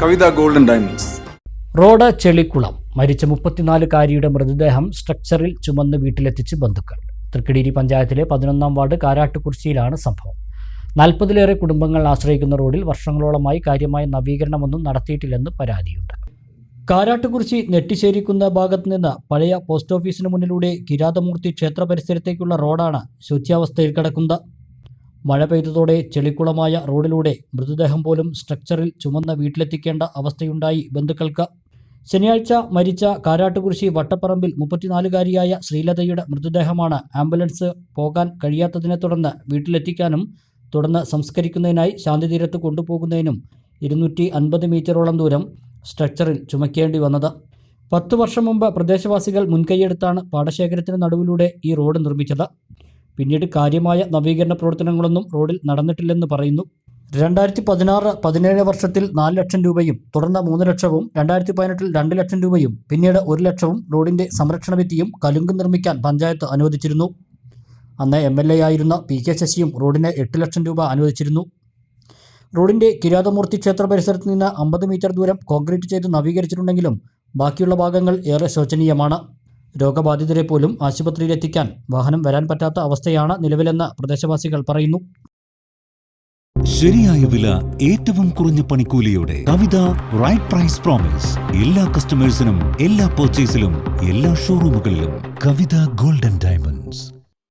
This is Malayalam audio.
Kavitha golden diamonds. റോഡ് ചെളിക്കുളം മരിച്ച മുപ്പത്തിനാലുകാരിയുടെ മൃതദേഹം സ്ട്രക്ചറിൽ ചുമന്ന് വീട്ടിലെത്തിച്ച് ബന്ധുക്കൾ. തൃക്കടിരി പഞ്ചായത്തിലെ പതിനൊന്നാം വാർഡ് കാരാട്ടുകുറിശ്ശിയിലാണ് സംഭവം. നാൽപ്പതിലേറെ കുടുംബങ്ങൾ ആശ്രയിക്കുന്ന റോഡിൽ വർഷങ്ങളോളമായി കാര്യമായ നവീകരണമൊന്നും നടത്തിയിട്ടില്ലെന്ന് പരാതിയുണ്ട്. കാരാട്ടുകുറിശി നെട്ടിശ്ശേരിക്കുന്ന ഭാഗത്ത് നിന്ന് പഴയ പോസ്റ്റ് ഓഫീസിന് മുന്നിലൂടെ കിരാതമൂർത്തി ക്ഷേത്ര പരിസരത്തേക്കുള്ള റോഡാണ് ശുചിയാവസ്ഥയിൽ കിടക്കുന്നത്. മഴ പെയ്തതോടെ ചെളിക്കുളമായ റോഡിലൂടെ മൃതദേഹം പോലും സ്ട്രക്ചറിൽ ചുമന്ന വീട്ടിലെത്തിക്കേണ്ട അവസ്ഥയുണ്ടായി ബന്ധുക്കൾക്ക്. ശനിയാഴ്ച മരിച്ച കാരാട്ടുകുറിശി വട്ടപ്പറമ്പിൽ മുപ്പത്തിനാലുകാരിയായ ശ്രീലതയുടെ മൃതദേഹമാണ് ആംബുലൻസ് പോകാൻ കഴിയാത്തതിനെ തുടർന്ന് വീട്ടിലെത്തിക്കാനും തുടർന്ന് സംസ്കരിക്കുന്നതിനായി ശാന്തിതീരത്ത് കൊണ്ടുപോകുന്നതിനും ഇരുന്നൂറ്റി അൻപത് മീറ്ററോളം ദൂരം സ്ട്രക്ചറിൽ ചുമക്കേണ്ടി വന്നത്. പത്തു വർഷം മുമ്പ് പ്രദേശവാസികൾ മുൻകൈയെടുത്താണ് പാടശേഖരത്തിന് നടുവിലൂടെ ഈ റോഡ് നിർമ്മിച്ചത്. പിന്നീട് കാര്യമായ നവീകരണ പ്രവർത്തനങ്ങളൊന്നും റോഡിൽ നടന്നിട്ടില്ലെന്ന് പറയുന്നു. രണ്ടായിരത്തി പതിനാറ് പതിനേഴ് വർഷത്തിൽ നാല് ലക്ഷം രൂപയും തുടർന്ന് മൂന്ന് ലക്ഷവും രണ്ടായിരത്തി പതിനെട്ടിൽ രണ്ട് ലക്ഷം രൂപയും പിന്നീട് ഒരു ലക്ഷവും റോഡിന്റെ സംരക്ഷണ ഭിത്തിയും കലുങ്കും നിർമ്മിക്കാൻ പഞ്ചായത്ത് അനുവദിച്ചിരുന്നു. അന്ന് എം എൽ എ ആയിരുന്ന പി കെ ശശിയും റോഡിന് എട്ട് ലക്ഷം രൂപ അനുവദിച്ചിരുന്നു. റോഡിന്റെ കിരാതമൂർത്തി ക്ഷേത്ര പരിസരത്ത് നിന്ന് അമ്പത് മീറ്റർ ദൂരം കോൺക്രീറ്റ് ചെയ്ത് നവീകരിച്ചിട്ടുണ്ടെങ്കിലും ബാക്കിയുള്ള ഭാഗങ്ങൾ ഏറെ ശോചനീയമാണ്. രോഗബാധിതരെ പോലും ആശുപത്രിയിലെത്തിക്കാൻ വാഹനം വരാൻ പറ്റാത്ത അവസ്ഥയാണ് നിലവിലെന്ന് പ്രദേശവാസികൾ പറയുന്നു. ശരിയായ വില ഏറ്റവും കുറഞ്ഞ പണിക്കൂലിയോടെ കവിത റൈറ്റ് പ്രൈസ് പ്രോമിസ് എല്ലാ കസ്റ്റമേഴ്സിനും എല്ലാ പർച്ചേസിലും എല്ലാ ഷോറൂമുകളിലും കവിത ഗോൾഡൻ ഡയമണ്ട്